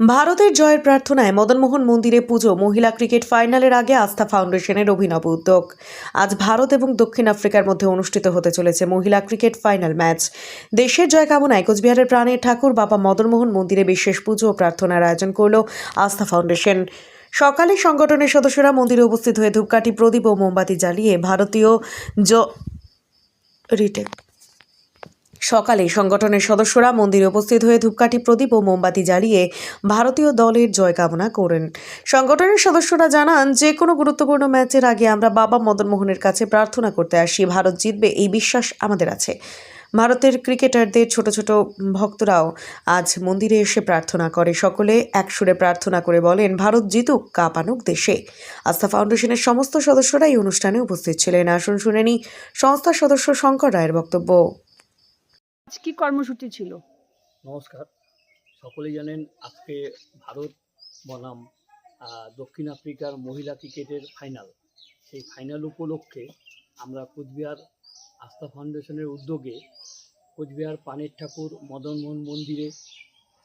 ভারতের জয়ের প্রার্থনায় মদনমোহন মন্দিরে পুজো, মহিলা ক্রিকেট ফাইনালের আগে আস্থা ফাউন্ডেশনের অভিনব উদ্যোগ। আজ ভারত এবং দক্ষিণ আফ্রিকার মধ্যে অনুষ্ঠিত হতে চলেছে মহিলা ক্রিকেট ফাইনাল ম্যাচ। দেশের জয় কামনায় কোচবিহারের প্রাণের ঠাকুর বাবা মদনমোহন মন্দিরে বিশেষ পুজো ও প্রার্থনার আয়োজন করল আস্থা ফাউন্ডেশন। সকালে সংগঠনের সদস্যরা মন্দিরে উপস্থিত হয়ে ধূপকাঠি, প্রদীপ ও মোমবাতি জ্বালিয়ে ভারতীয় রিটেক সকালে সংগঠনের সদস্যরা মন্দিরে উপস্থিত হয়ে ধূপকাঠি প্রদীপ ও মোমবাতি জ্বালিয়ে ভারতীয় দলের জয় কামনা করেন। সংগঠনের সদস্যরা জানান, যে কোনো গুরুত্বপূর্ণ ম্যাচের আগে আমরা বাবা মদন মোহনের কাছে প্রার্থনা করতে আসি। ভারত জিতবে, এই বিশ্বাস আমাদের আছে। ভারতের ক্রিকেটারদের ছোট ছোট ভক্তরাও আজ মন্দিরে এসে প্রার্থনা করে। সকলে একসুরে প্রার্থনা করে বলেন, ভারত জিতুক, কাঁপানুক দেশে। আস্থা ফাউন্ডেশনের সমস্ত সদস্যরা এই অনুষ্ঠানে উপস্থিত ছিলেন। আসুন শুনেনি সংস্থার সদস্য শঙ্কর রায়ের বক্তব্য। আজ কি কর্মসূচি ছিল? নমস্কার। সকলেই জানেন আজকে ভারত বনাম দক্ষিণ আফ্রিকার মহিলা ক্রিকেটের ফাইনাল। সেই ফাইনাল উপলক্ষে আমরা কোচবিহার আস্থা ফাউন্ডেশনের উদ্যোগে কোচবিহার পানের ঠাকুর মদনমোহন মন্দিরে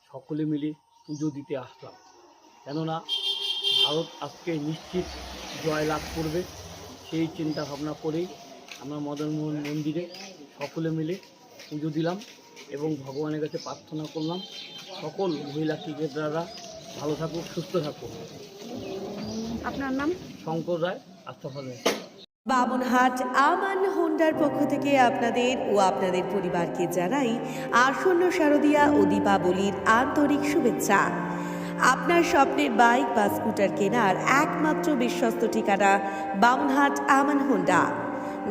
সকলে মিলে পুজো দিতে আসলাম। কেননা ভারত আজকে নিশ্চিত জয় লাভ করবে, সেই চিন্তা ভাবনা করেই আমরা মদনমোহন মন্দিরে সকলে মিলে পুজো দিলাম এবং ভগবানের কাছে প্রার্থনা করলাম সকল মহিলা ক্রিকেটাররা ভালো থাকুক সুস্থ থাকুক। আপনার নাম? শঙ্কর রায় আস্থা ফাউন্ডেশন বামনহাট আমান হোন্ডার পক্ষ থেকে আপনাদের ও আপনাদের পরিবারকে জানাই আসন্ন শারদীয়া ও দীপাবলির আন্তরিক শুভেচ্ছা। আপনার স্বপ্নের বাইক বা স্কুটার কেনার একমাত্র বিশ্বস্ত ঠিকানা বামনহাট আমান হোন্ডা।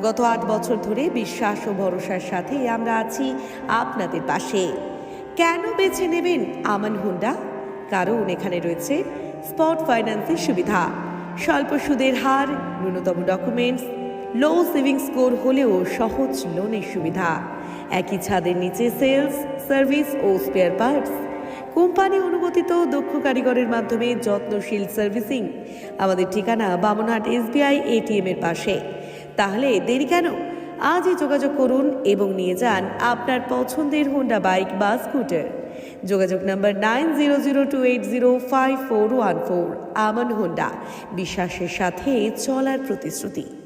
গত আট বছর ধরে বিশ্বাস ও ভরসার সাথে আমরা আছি আপনাদের পাশে। কেন বেছে নেবেন আমান হোন্ডা? কারণ এখানে রয়েছে স্পট ফাইন্যান্সের সুবিধা। স্বল্প সুদের হার, ন্যূনতম ডকুমেন্টস লো সেভিং স্কোর হলেও সহজ লোনের সুবিধা। একই ছাদের নিচে সেলস সার্ভিস ও স্পেয়ার পার্টস কোম্পানি অনুমোদিত দক্ষ কারিগরের মাধ্যমে যত্নশীল সার্ভিসিং। আমাদের ঠিকানা বামনহাট এসবিআই এটিএম এর পাশে। তাহলে দেরি কেন? আজই যোগাযোগ করুন এবং নিয়ে যান আপনার পছন্দের হোন্ডা বাইক বা স্কুটার যোগাযোগ number nine zero zero two eight zero five four one four. Aman Honda বিশ্বাসের সাথে চলার প্রতিশ্রুতি।